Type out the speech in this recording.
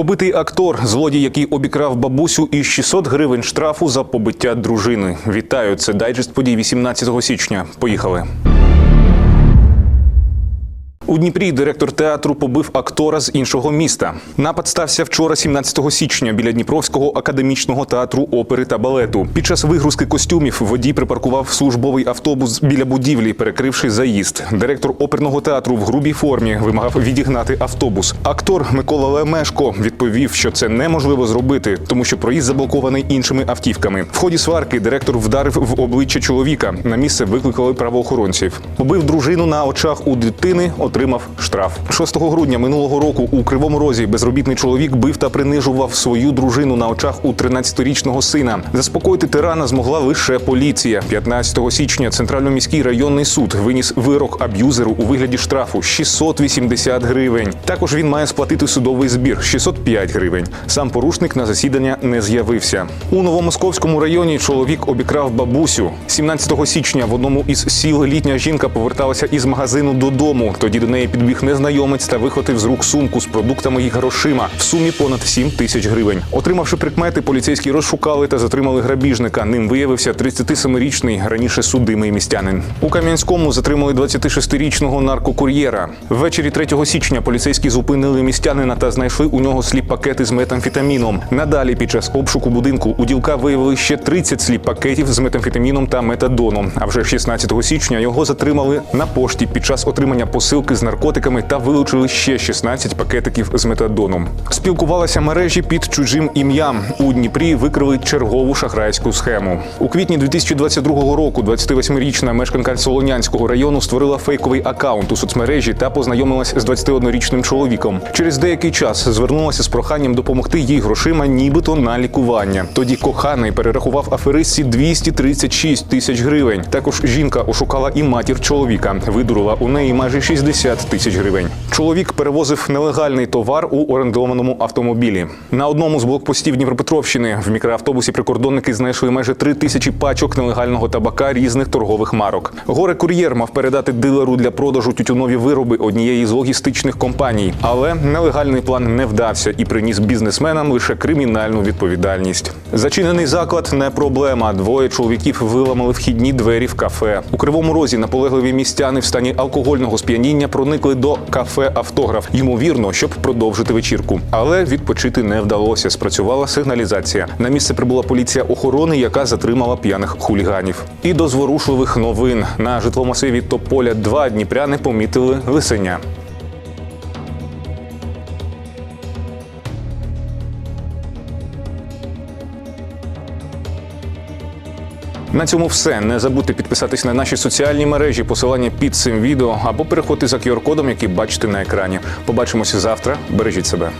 Побитий актор, злодій, який обікрав бабусю і 600 гривень штрафу за побиття дружини. Вітаю, це дайджест подій 18 січня. Поїхали. У Дніпрі директор театру побив актора з іншого міста. Напад стався вчора, 17 січня, біля Дніпровського академічного театру опери та балету. Під час вигрузки костюмів водій припаркував службовий автобус біля будівлі, перекривши заїзд. Директор оперного театру в грубій формі вимагав відігнати автобус. Актор Микола Лемешко відповів, що це неможливо зробити, тому що проїзд заблокований іншими автівками. В ході сварки директор вдарив в обличчя чоловіка. На місце викликали правоохоронців. Побив дружину на очах у дитини, отримав штраф. 6 грудня минулого року у Кривому Розі безробітний чоловік бив та принижував свою дружину на очах у 13-річного сина. Заспокоїти тирана змогла лише поліція. 15 січня Центрально-міський районний суд виніс вирок аб'юзеру у вигляді штрафу 680 гривень. Також він має сплатити судовий збір 605 гривень. Сам порушник на засідання не з'явився. У Новомосковському районі чоловік обікрав бабусю. 17 січня в одному із сіл літня жінка поверталася із магазину додому. Тоді до неї підбіг незнайомець та вихватив з рук сумку з продуктами і грошима в сумі понад 7 тисяч гривень. Отримавши прикмети, поліцейські розшукали та затримали грабіжника. Ним виявився 37-річний раніше судимий містянин. У Кам'янському затримали 26-річного наркокур'єра. Ввечері 3 січня поліцейські зупинили містянина та знайшли у нього сліп пакети з метамфетаміном. Надалі під час обшуку будинку у ділка виявили ще 30 сліп пакетів з метамфетаміном та метадоном. А вже 16 січня його затримали на пошті під час отримання посилки з наркотиками та вилучили ще 16 пакетиків з метадоном. Спілкувалися мережі під чужим ім'ям. У Дніпрі викрили чергову шахрайську схему. У квітні 2022 року 28-річна мешканка Солонянського району створила фейковий акаунт у соцмережі та познайомилась з 21-річним чоловіком. Через деякий час звернулася з проханням допомогти їй грошима, нібито на лікування. Тоді коханий перерахував аферистці 236 тисяч гривень. Також жінка ошукала і матір чоловіка. Видурила у неї майже 60 тисяч гривень. Чоловік перевозив нелегальний товар у орендованому автомобілі. На одному з блокпостів Дніпропетровщини в мікроавтобусі прикордонники знайшли майже три тисячі пачок нелегального табака різних торгових марок. Горе кур'єр мав передати дилеру для продажу тютюнові вироби однієї з логістичних компаній, але нелегальний план не вдався і приніс бізнесменам лише кримінальну відповідальність. Зачинений заклад не проблема. Двоє чоловіків виламали вхідні двері в кафе. У кривому розі наполегливі містяни в стані алкогольного сп'яніння проникли до кафе Автограф. Ймовірно, щоб продовжити вечірку. Але відпочити не вдалося. Спрацювала сигналізація. На місце прибула поліція охорони, яка затримала п'яних хуліганів. І до зворушливих новин на житломасиві Тополя 2 дніпряни помітили лисеня. На цьому все. Не забудьте підписатись на наші соціальні мережі, посилання під цим відео або переходьте за QR-кодом, який бачите на екрані. Побачимося завтра. Бережіть себе.